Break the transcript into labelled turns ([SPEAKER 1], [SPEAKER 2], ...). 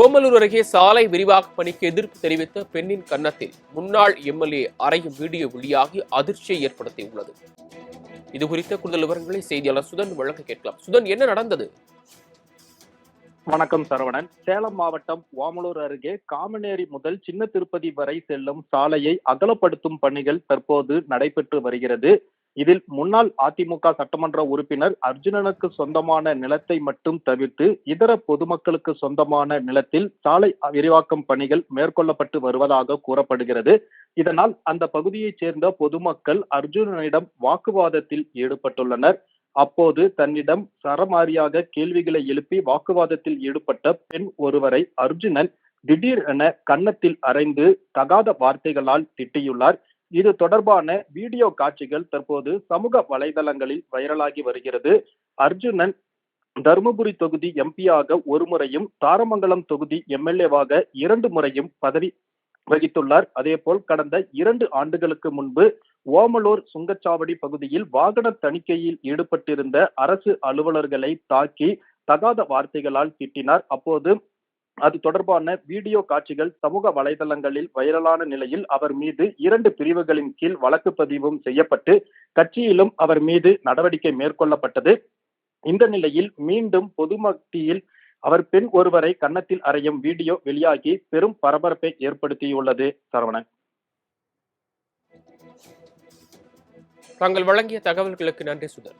[SPEAKER 1] ஓமலூர் அருகே சாலை விரிவாக்க பணிக்கு எதிர்ப்பு தெரிவித்த பெண்ணின் கன்னத்தில் முன்னாள் எம்எல்ஏ அறையும் வீடியோ வெளியாகி அதிர்ச்சியை ஏற்படுத்தியுள்ளது. இது குறித்த கூடுதல் விவரங்களை செய்தியாளர் சுதன் வழங்க கேட்கலாம். சுதன் என்ன நடந்தது?
[SPEAKER 2] வணக்கம் சரவணன். சேலம் மாவட்டம் ஓமலூர் அருகே காமநேரி முதல் சின்ன திருப்பதி வரை செல்லும் சாலையை அகலப்படுத்தும் பணிகள் தற்போது நடைபெற்று வருகிறது. இதில் முன்னாள் அதிமுக சட்டமன்ற உறுப்பினர் அர்ஜுனனுக்கு சொந்தமான நிலத்தை மட்டும் தவிர்த்து இதர பொதுமக்களுக்கு சொந்தமான நிலத்தில் சாலை விரிவாக்கம் பணிகள் மேற்கொள்ளப்பட்டு வருவதாக கூறப்படுகிறது. இதனால் அந்த பகுதியைச் சேர்ந்த பொதுமக்கள் அர்ஜுனனிடம் வாக்குவாதத்தில் ஈடுபட்டுள்ளனர். அப்போது தன்னிடம் சரமாரியாக கேள்விகளை எழுப்பி வாக்குவாதத்தில் ஈடுபட்ட பெண் ஒருவரை அர்ஜுனன் திடீர் என கன்னத்தில் அறைந்து தகாத வார்த்தைகளால் திட்டியுள்ளார். இது தொடர்பான வீடியோ காட்சிகள் தற்போது சமூக வலைதளங்களில் வைரலாகி வருகிறது. அர்ஜுனன் தருமபுரி தொகுதி எம்பியாக ஒரு முறையும் தாரமங்கலம் தொகுதி எம்எல்ஏவாக இரண்டு முறையும் பதவி வகித்துள்ளார். அதேபோல் கடந்த இரண்டு ஆண்டுகளுக்கு முன்பு ஓமலூர் சுங்கச்சாவடி பகுதியில் வாகன தணிக்கையில் ஈடுபட்டிருந்த அரசு அலுவலர்களை தாக்கி தகாத வார்த்தைகளால் திட்டினார். அப்போது அது தொடர்பான வீடியோ காட்சிகள் சமூக வலைதளங்களில் வைரலான நிலையில் அவர் மீது இரண்டு பிரிவுகளின் கீழ் வழக்கு பதிவும் செய்யப்பட்டு கட்சியிலும் அவர் மீது நடவடிக்கை மேற்கொள்ளப்பட்டது. இந்த நிலையில் மீண்டும் பொதுமத்தியில் அவர் பெண் ஒருவரை கன்னத்தில் அறையும் வீடியோ வெளியாகி பெரும் பரபரப்பை ஏற்படுத்தியுள்ளது. சரவணன்.
[SPEAKER 1] தாங்கள் வழங்கிய தகவல்களுக்கு நன்றி சுதர்